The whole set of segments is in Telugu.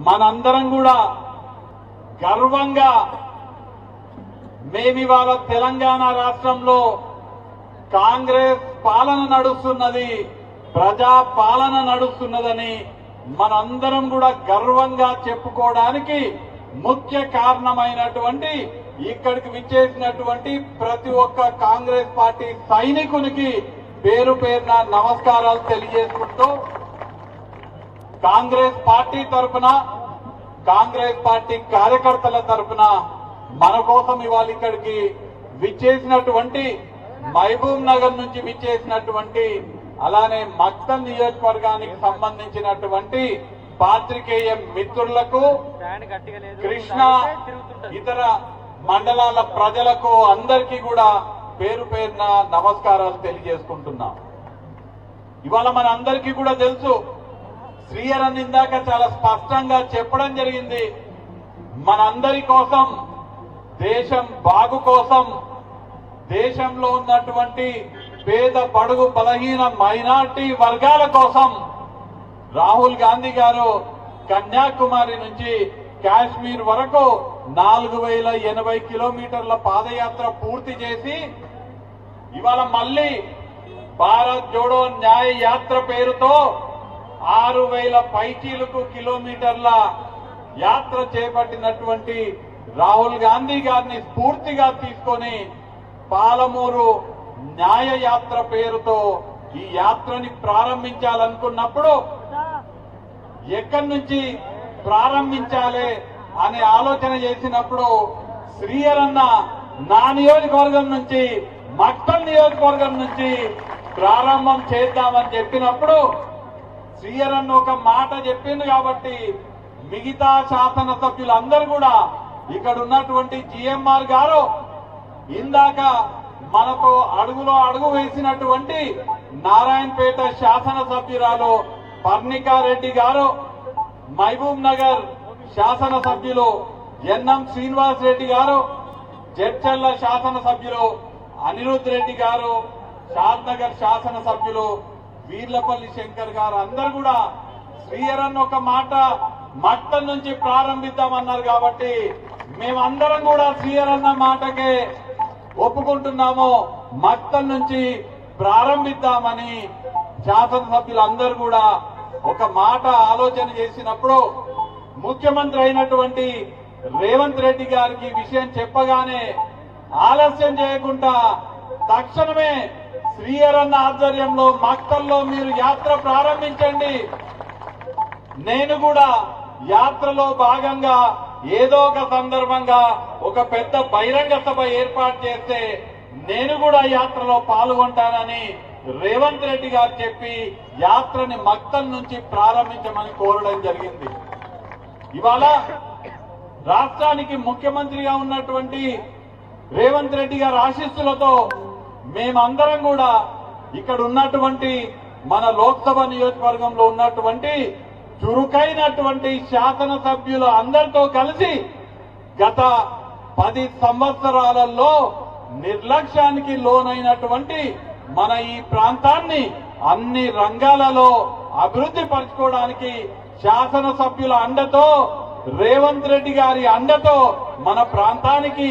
మనందరం కూడా గర్వంగా మేమివాళ తెలంగాణ రాష్ట్రంలో కాంగ్రెస్ పాలన నడుస్తున్నది ప్రజా పాలన నడుస్తున్నదని మనందరం కూడా గర్వంగా చెప్పుకోవడానికి ముఖ్య కారణమైనటువంటి ఇక్కడికి విచ్చేసినటువంటి ప్రతి ఒక్క కాంగ్రెస్ పార్టీ సైనికునికి పేరు పేరున నమస్కారాలు తెలియజేసుకుంటూ కాంగ్రెస్ పార్టీ తరఫున కాంగ్రెస్ పార్టీ కార్యకర్తల తరఫున మన కోసం ఇవాళ ఇక్కడికి విచ్చేసినటువంటి మహబూబ్ నగర్ నుంచి విచ్చేసినటువంటి అలానే మక్తల్ నియోజకవర్గానికి సంబంధించినటువంటి పాత్రికేయ మిత్రులకు కృష్ణ ఇతర మండలాల ప్రజలకు అందరికీ కూడా పేరు పేరున నమస్కారాలు తెలియజేసుకుంటున్నాం. ఇవాళ మన అందరికీ కూడా తెలుసు శ్రీయరన్ ఇందాక చాలా స్పష్టంగా చెప్పడం జరిగింది. మనందరి కోసం దేశం బాగు కోసం దేశంలో ఉన్నటువంటి పేద పడుగు బలహీన మైనార్టీ వర్గాల కోసం రాహుల్ గాంధీ గారు కన్యాకుమారి నుంచి కాశ్మీర్ వరకు నాలుగు వేల ఎనభై కిలోమీటర్ల పాదయాత్ర పూర్తి చేసి ఇవాళ మళ్ళీ భారత్ జోడో న్యాయ యాత్ర పేరుతో ఆరు వేల పైచీలకు కిలోమీటర్ల యాత్ర చేపట్టినటువంటి రాహుల్ గాంధీ గారిని స్ఫూర్తిగా తీసుకొని పాలమూరు న్యాయ యాత్ర పేరుతో ఈ యాత్రని ప్రారంభించాలనుకున్నప్పుడు ఎక్కడి నుంచి ప్రారంభించాలి అనే ఆలోచన చేసినప్పుడు శ్రీయరన్న నా నియోజకవర్గం నుంచి మక్తల్ నియోజకవర్గం నుంచి ప్రారంభం చేద్దామని చెప్పినప్పుడు శ్రీయరన్న ఒక మాట చెప్పింది కాబట్టి మిగతా శాసనసభ్యులందరూ కూడా ఇక్కడ ఉన్నటువంటి జిఎంఆర్ గారు ఇందాక మనతో అడుగులో అడుగు వేసినటువంటి నారాయణపేట శాసనసభ్యురాలు పర్ణికారెడ్డి గారు మహబూబ్ నగర్ శాసనసభ్యులు ఎన్ఎం శ్రీనివాస్ రెడ్డి గారు జడ్చల్ల శాసనసభ్యులు అనిరుద్ రెడ్డి గారు షాద్ నగర్ శాసనసభ్యులు వీర్లపల్లి శంకర్ గారు అందరు కూడా శ్రీయరన్ ఒక మాట మట్టం నుంచి ప్రారంభిద్దామన్నారు కాబట్టి మేమందరం కూడా శ్రీయరన్న మాటకే ఒప్పుకుంటున్నాము. మట్టం నుంచి ప్రారంభిద్దామని శాసనసభ్యులందరూ కూడా ఒక మాట ఆలోచన చేసినప్పుడు ముఖ్యమంత్రి అయినటువంటి రేవంత్ రెడ్డి గారికి విషయం చెప్పగానే ఆలస్యం చేయకుండా తక్షణమే శ్రీయరన్న ఆధ్వర్యంలో మక్తల్లో మీరు యాత్ర ప్రారంభించండి. నేను కూడా యాత్రలో భాగంగా ఏదో ఒక సందర్భంగా ఒక పెద్ద బహిరంగ సభ ఏర్పాటు చేస్తే నేను కూడా యాత్రలో పాల్గొంటానని రేవంత్ రెడ్డి గారు చెప్పి యాత్రని మక్తల్ నుంచి ప్రారంభించమని కోరడం జరిగింది. ఇవాళ రాష్ట్రానికి ముఖ్యమంత్రిగా ఉన్నటువంటి రేవంత్ రెడ్డి గారి ఆశీస్సులతో మేమందరం కూడా ఇక్కడ ఉన్నటువంటి మన లోక్సభ నియోజకవర్గంలో ఉన్నటువంటి చురుకైనటువంటి శాసనసభ్యులు అందరితో కలిసి గత పది సంవత్సరాలలో నిర్లక్ష్యానికి లోనైనటువంటి మన ఈ ప్రాంతాన్ని అన్ని రంగాలలో అభివృద్ధి పరచుకోవడానికి శాసనసభ్యుల అండతో రేవంత్ రెడ్డి గారి అండతో మన ప్రాంతానికి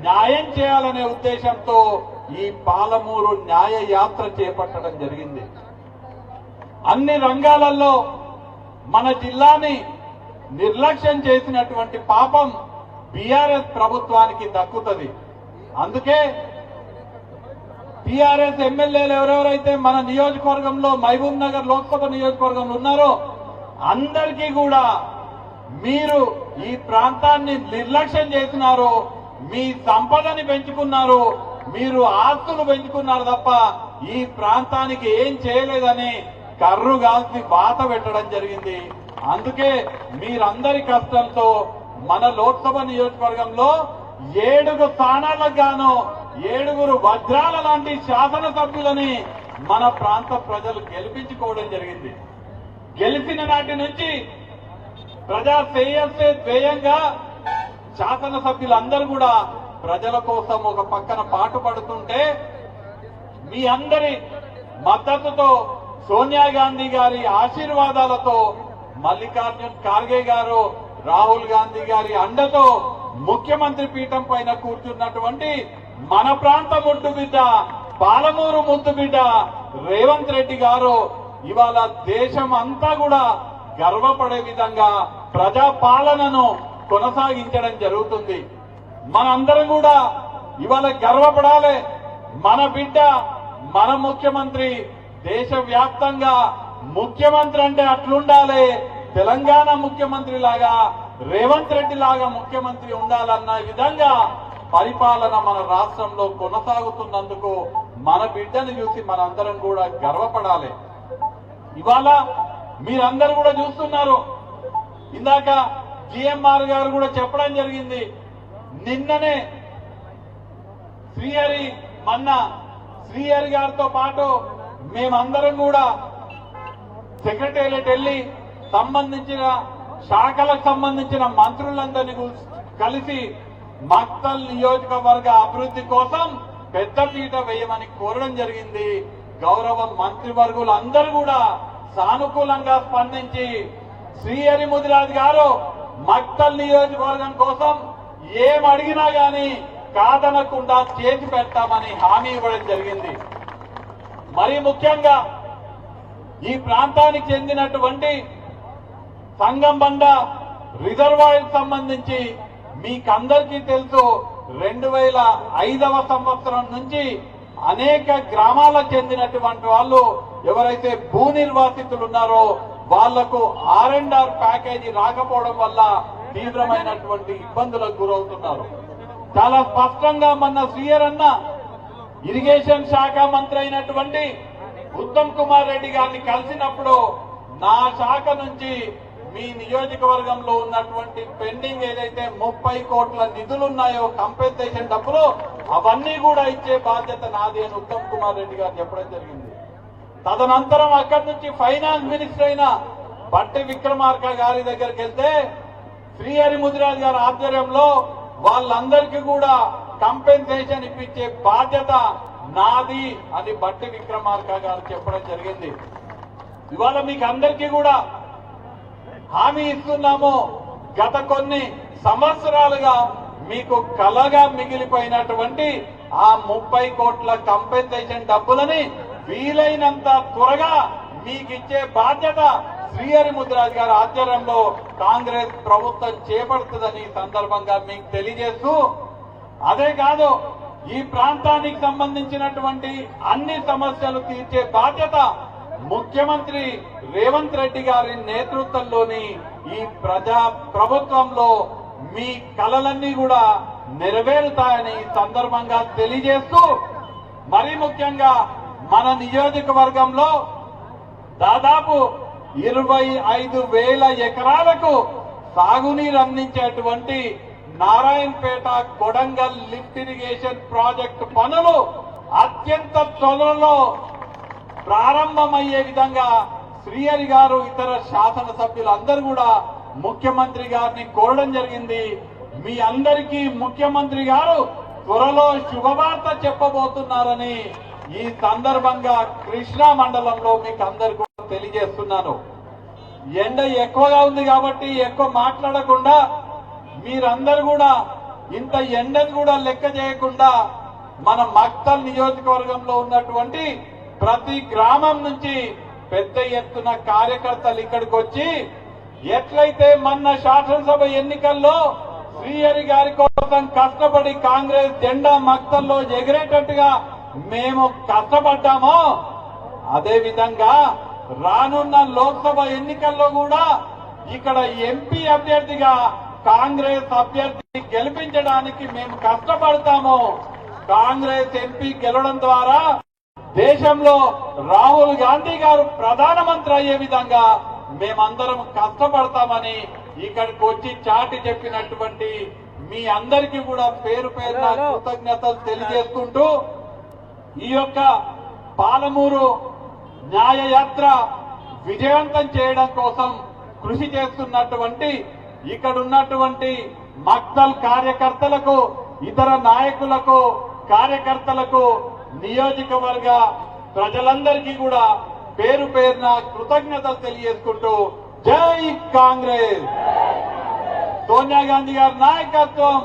న్యాయం చేయాలనే ఉద్దేశంతో ఈ పాలమూరు న్యాయ యాత్ర చేపట్టడం జరిగింది. అన్ని రంగాలలో మన జిల్లాని నిర్లక్ష్యం చేసినటువంటి పాపం బీఆర్ఎస్ ప్రభుత్వానికి దక్కుతుంది. అందుకే టీఆర్ఎస్ ఎమ్మెల్యేలు ఎవరెవరైతే మన నియోజకవర్గంలో మహబూబ్ నగర్ లోక్సభ నియోజకవర్గంలో ఉన్నారో అందరికీ కూడా మీరు ఈ ప్రాంతాన్ని నిర్లక్ష్యం చేసినారు మీ సంపదని పెంచుకున్నారు మీరు ఆస్తులు పెంచుకున్నారు తప్ప ఈ ప్రాంతానికి ఏం చేయలేదని కర్రు కాల్చి బాత పెట్టడం జరిగింది. అందుకే మీరందరి కష్టంతో మన లోక్సభ నియోజకవర్గంలో ఏడుగు స్థానాలకు గాను ఏడుగురు వజ్రాల లాంటి శాసనసభ్యులని మన ప్రాంత ప్రజలు గెలిపించుకోవడం జరిగింది. గెలిచిన నాటి నుంచి ప్రజా శ్రేయస్సే ధ్యేయంగా శాసనసభ్యులందరూ కూడా ప్రజల కోసం ఒక పక్కన పాటుపడుతుంటే మీ అందరి మద్దతుతో సోనియా గాంధీ గారి ఆశీర్వాదాలతో మల్లికార్జున్ ఖార్గే గారు రాహుల్ గాంధీ గారి అండతో ముఖ్యమంత్రి పీఠం పైన కూర్చున్నటువంటి మన ప్రాంత ముద్దు బిడ్డ పాలమూరు ముద్దు బిడ్డ రేవంత్ రెడ్డి గారు ఇవాళ దేశం అంతా కూడా గర్వపడే విధంగా ప్రజా పాలనను కొనసాగించడం జరుగుతుంది. మనందరం కూడా ఇవాళ గర్వపడాలి. మన బిడ్డ మన ముఖ్యమంత్రి దేశవ్యాప్తంగా ముఖ్యమంత్రి అంటే అట్లుండాలి. తెలంగాణ ముఖ్యమంత్రి లాగా రేవంత్ రెడ్డి లాగా ముఖ్యమంత్రి ఉండాలన్న విధంగా పరిపాలన మన రాష్ట్రంలో కొనసాగుతున్నందుకు మన బిడ్డను చూసి మనందరం కూడా గర్వపడాలి. ఇవాళ మీరందరూ కూడా చూస్తున్నారు. ఇందాక జిఎంఆర్ గారు కూడా చెప్పడం జరిగింది. నిన్ననే శ్రీహరి మన్న శ్రీహరి గారితో పాటు మేమందరం కూడా సెక్రటేరియట్ వెళ్ళి సంబంధించిన శాఖలకు సంబంధించిన మంత్రులందరినీ కలిసి మక్తల్ నియోజకవర్గ అభివృద్ధి కోసం పెద్దపీట వేయమని కోరడం జరిగింది. గౌరవ మంత్రివర్గులు అందరూ కూడా సానుకూలంగా స్పందించి శ్రీహరి ముదిరాజ్ గారు మక్తల్ నియోజకవర్గం కోసం ఏమడిగినా కానీ గాని కాదనకుండా చేతి పెడతామని హామీ ఇవ్వడం జరిగింది. మరి ముఖ్యంగా ఈ ప్రాంతానికి చెందినటువంటి సంగంబండ రిజర్వాయర్ సంబంధించి మీకందరికీ తెలుసు రెండు వేల ఐదవ సంవత్సరం నుంచి అనేక గ్రామాలకు చెందినటువంటి వాళ్ళు ఎవరైతే భూ నిర్వాసితులు ఉన్నారో వాళ్ళకు ఆర్ అండ్ ఆర్ ప్యాకేజీ రాకపోవడం వల్ల తీవ్రమైనటువంటి ఇబ్బందులకు గురవుతున్నారు. చాలా స్పష్టంగా మన సీఎర్ అన్న ఇరిగేషన్ శాఖ మంత్రి అయినటువంటి ఉత్తమ్ కుమార్ రెడ్డి గారిని కలిసినప్పుడు నా శాఖ నుంచి మీ నియోజకవర్గంలో ఉన్నటువంటి పెండింగ్ ఏదైతే ముప్పై కోట్ల నిధులు ఉన్నాయో కంపెన్సేషన్ డబ్బులు అవన్నీ కూడా ఇచ్చే బాధ్యత నాది అని ఉత్తమ్ కుమార్ రెడ్డి గారు చెప్పడం జరిగింది. తదనంతరం అక్కడి నుంచి ఫైనాన్స్ మినిస్టర్ అయిన బట్టి విక్రమార్క గారి దగ్గరికి వెళ్తే శ్రీహరి ముదిరాజ్ గారి ఆధ్వర్యంలో వాళ్ళందరికీ కూడా కంపెన్సేషన్ ఇప్పించే బాధ్యత నాది అని బట్టి విక్రమార్క గారు చెప్పడం జరిగింది. ఇవాళ మీకు అందరికీ కూడా హామీ ఇస్తున్నాము. గత కొన్ని సంవత్సరాలుగా మీకు కలగా మిగిలిపోయినటువంటి ఆ ముప్పై కోట్ల కంపెన్సేషన్ డబ్బులని వీలైనంత త్వరగా మీకు ఇచ్చే బాధ్యత శ్రీహరి ముద్రాజ్ గారి ఆధ్వర్యంలో కాంగ్రెస్ ప్రభుత్వం చేపడుతుందని సందర్భంగా మీకు తెలియజేస్తూ అదే కాదు ఈ ప్రాంతానికి సంబంధించినటువంటి అన్ని సమస్యలు తీర్చే బాధ్యత ముఖ్యమంత్రి రేవంత్ రెడ్డి గారి నేతృత్వంలోని ఈ ప్రజా ప్రభుత్వంలో మీ కలలన్నీ కూడా నెరవేరుతాయని సందర్భంగా తెలియజేస్తూ మరీ ముఖ్యంగా మన నియోజకవర్గంలో దాదాపు ఇరవై ఐదు వేల ఎకరాలకు సాగునీరు అందించేటువంటి Narayanpet Kodangal lift irrigation project పనులు అత్యంత త్వరలో ప్రారంభమయ్యే విధంగా శ్రీహరి గారు ఇతర శాసనసభ్యులు అందరూ కూడా ముఖ్యమంత్రి గారిని కోరడం జరిగింది. మీ అందరికీ ముఖ్యమంత్రి గారు త్వరలో శుభవార్త చెప్పబోతున్నారని ఈ సందర్భంగా కృష్ణా మండలంలో మీకు అందరికీ తెలియజేస్తున్నాను. ఎండ ఎక్కువగా ఉంది కాబట్టి ఎక్కువ మాట్లాడకుండా మీరందరూ కూడా ఇంత ఎండను కూడా లెక్క చేయకుండా మన మక్తల్ నియోజకవర్గంలో ఉన్నటువంటి ప్రతి గ్రామం నుంచి పెద్ద ఎత్తున కార్యకర్తలు ఇక్కడికి వచ్చి ఎట్లయితే మొన్న శాసనసభ ఎన్నికల్లో శ్రీహరి గారి కోసం కష్టపడి కాంగ్రెస్ జెండా మక్తల్లో ఎగిరేటట్టుగా మేము కష్టపడ్డామో అదే విధంగా రానున్న లోక్సభ ఎన్నికల్లో కూడా ఇక్కడ ఎంపీ అభ్యర్థిగా కాంగ్రెస్ అభ్యర్థిని గెలిపించడానికి మేము కష్టపడతాము. కాంగ్రెస్ ఎంపీ గెలవడం ద్వారా దేశంలో రాహుల్ గాంధీ గారు ప్రధానమంత్రి అయ్యే విధంగా మేమందరం కష్టపడతామని ఇక్కడికి వచ్చి చాటి చెప్పినటువంటి మీ అందరికీ కూడా పేరు పేరున కృతజ్ఞతలు తెలియజేసుకుంటూ ఈ యొక్క పాలమూరు న్యాయయాత్ర విజయవంతం చేయడం కోసం కృషి చేస్తున్నటువంటి ఇక్కడ ఉన్నటువంటి మక్తల్ కార్యకర్తలకు ఇతర నాయకులకు కార్యకర్తలకు నియోజకవర్గ ప్రజలందరికీ కూడా పేరు పేరున కృతజ్ఞతలు తెలియజేసుకుంటూ జై కాంగ్రెస్. సోనియా గాంధీ గారి నాయకత్వం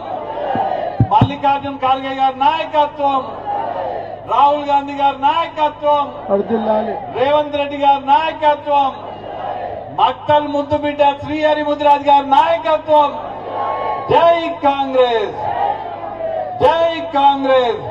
మల్లికార్జున్ ఖార్గే గారి నాయకత్వం. రాహుల్ గాంధీ గారి నాయకత్వం రేవంత్ రెడ్డి గారి నాయకత్వం మక్తల్ ముద్దు బిడ్డ శ్రీహరి ముద్రాజ్ గారి నాయకత్వం. జై కాంగ్రెస్! జై కాంగ్రెస్!